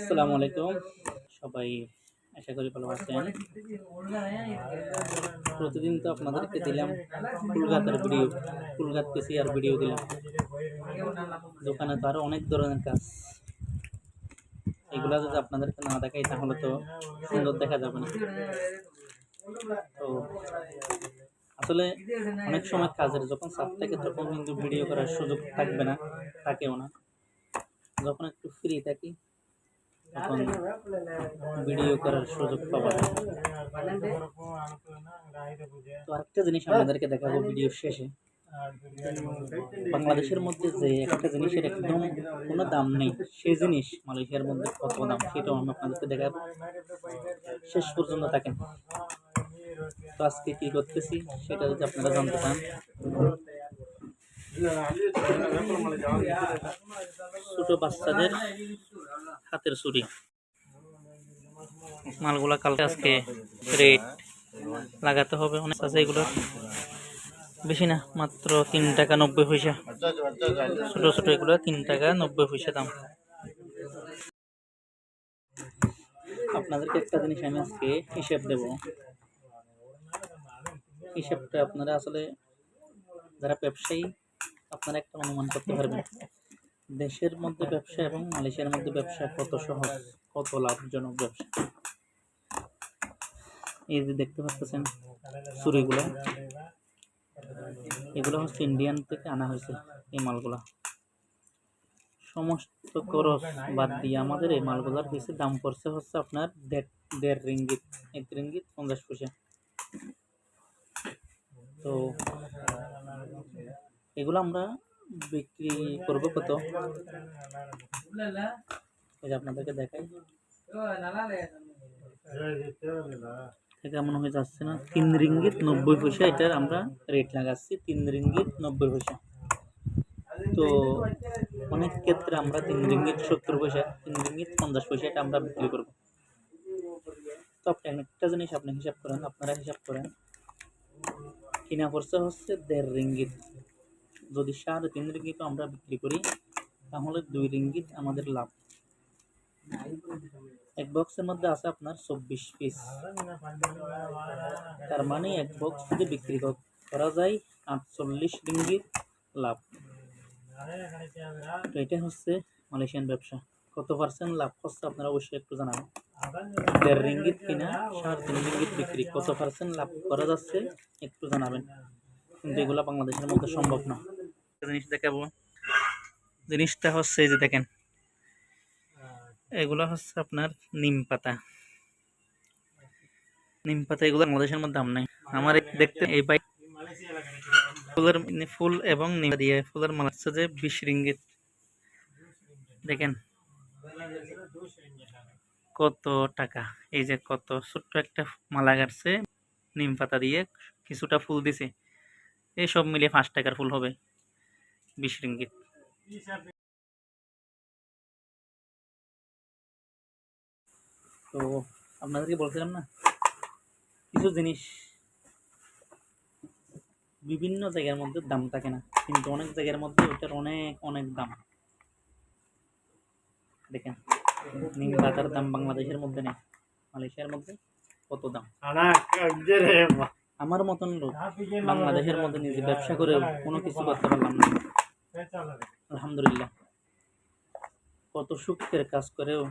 আসসালামু আলাইকুম। সবাই আশা করি ভালো আছেন। প্রতিদিন তো আপনাদেরকে দিলাম ফুলগাতের ভিডিও, ফুলগাত কেসি আর ভিডিও দিলাম। দোকানে তো আরও অনেক ধরনের কাজ। এগুলা যদি আপনাদেরকে না দেখাই তাহলে তো সুন্দর দেখা যাবে না। তো আসলে অনেক সময় কাজের যখন চাপ থাকে তখন কিন্তু ভিডিও করার সুযোগ থাকবে না, থাকেও না। যখন একটু ফ্রি থাকি ভিডিও করার সুযোগ যায়। তো আরেকটা জিনিস আপনাদেরকে দেখাবো ভিডিও শেষে। বাংলাদেশের মধ্যে যে একটা জিনিসের একদম কোনো দাম নেই, সেই জিনিস মালয়েশিয়ার মধ্যে কত দাম, সেটাও আমি আপনাদেরকে দেখাবো। শেষ পর্যন্ত থাকেন। তো আজকে কি করতেছি, সেটা যদি আপনারা জানতে চান। ছোট বাচ্চাদের হাতের চুরি মালগুলা কালকে আজকে রেট লাগাতে হবে, অনেক আছে এগুলো। বেশি না, মাত্র তিন টাকা নব্বই পয়সা। ছোটো ছোটো এগুলো তিন টাকা নব্বই পয়সা দাম। আপনাদেরকে একটা জিনিস আমি আজকে হিসেব দেব। হিসেবটা আপনারা আসলে যারা ব্যবসায়ী, আপনারা একটা অনুমান করতে পারবেন। দেশের মধ্যে ব্যবসা এবং মালয়েশিয়ার মধ্যে ব্যবসা কত সহজ, কত লাভজনক ব্যবসা? এই যে দেখতে পাচ্ছেন চুরিগুলো, এগুলো হচ্ছে ইন্ডিয়ান থেকে আনা হয়েছে এই মালগুলা। সমস্ত খরচ বাদ দিয়ে আমাদের এই মালগুলার হয়েছে দাম পড়ছে হচ্ছে আপনার দেড় দেড় রিঙ্গিত, এক রিঙ্গিত পঞ্চাশ পয়সা। তো এগুলো আমরা বিক্রি করব কত? আপনাদেরকে দেখাই। এটা মনে হয় যাচ্ছে না? তিন রিঙ্গিত নব্বই পয়সা, এটার আমরা রেট লাগাচ্ছি, তিন রিঙ্গিত নব্বই পয়সা। তো অনেক ক্ষেত্রে আমরা তিন রিঙ্গিত সত্তর পয়সা, তিন রিঙ্গিত পঞ্চাশ পয়সা এটা আমরা বিক্রি করব। তো আপনি একটা জিনিস আপনি হিসাব করেন, আপনারা হিসাব করেন। কিনা খরচা হচ্ছে দেড় রিঙ্গিত। যদি সাড়ে তিন রিঙ্গিত আমরা বিক্রি করি, তাহলে দুই রিঙ্গিত আমাদের লাভ। এক বক্সের মধ্যে আছে আপনার চব্বিশ পিস তার মানে এক বক্স যদি বিক্রি কর- যায়, আটচল্লিশ রিঙ্গিত লাভ। তো এটা হচ্ছে মালয়েশিয়ান ব্যবসা। কত পার্সেন্ট লাভ হচ্ছে আপনারা অবশ্যই একটু জানাবেন। দেড় রিঙ্গিত কিনা, সাড়ে তিন রিঙ্গিত বিক্রি। কত পার্সেন্ট লাভ করা যাচ্ছে একটু জানাবেন। কিন্তু এগুলো বাংলাদেশের মধ্যে সম্ভব না। জিনিস দেখাবো। জিনিসটা হচ্ছে এই যে দেখেন। এগুলো হচ্ছে আপনার নিম পাতা। নিম পাতা এগুলো বাংলাদেশের মধ্যে দাম নেই। আমার দেখতে এই বাইক ফুলের মানে ফুল এবং নিম দিয়ে ফুলের মালা হচ্ছে যে বিশ রিঙ্গিত। দেখেন। কত টাকা? এই যে কত ছোট্ট একটা মালা কাটছে নিম পাতা দিয়ে কিছুটা ফুল দিছে। এই সব মিলিয়ে পাঁচ টাকার ফুল হবে। বিশ রিঙ্গিত তো আপনাদেরকে বলছিলাম না, কিছু জিনিস বিভিন্ন জায়গার মধ্যে দাম থাকে না, কিন্তু অনেক জায়গার মধ্যে ওটার অনেক অনেক দাম। দেখেন, নিম পাতার দাম বাংলাদেশের মধ্যে নেই, মালয়েশিয়ার মধ্যে কত দাম? আমার মতন লোক বাংলাদেশের মধ্যে নিজে ব্যবসা করে কোনো কিছু করতে পারলাম না। আলহামদুলিল্লাহ। কত সুখের কাজ করেও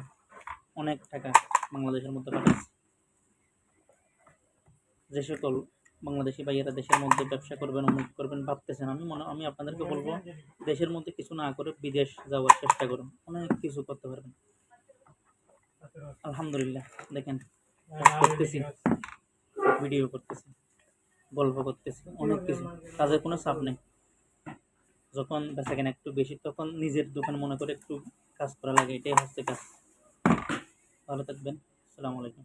অনেক টাকা বাংলাদেশের মধ্যে পাঠাচ্ছে। যে সকল বাংলাদেশি ভাইয়েরা দেশের মধ্যে ব্যবসা করবেন, অমুক করবেন, ভাবতেছেন, আমি মনে আমি আপনাদেরকে বলব, দেশের মধ্যে কিছু না করে বিদেশ যাওয়ার চেষ্টা করুন, অনেক কিছু করতে পারবেন। আলহামদুলিল্লাহ, দেখেন করতেছি, ভিডিও করতেছি, গল্প করতেছি, অনেক কিছু, কাজের কোনো চাপ নেই। যখন বেচা কেনা একটু বেশি, তখন নিজের দোকান মনে করে একটু কাজ করা লাগে, এটাই হচ্ছে কাজ। ভালো থাকবেন। আসসালামু আলাইকুম।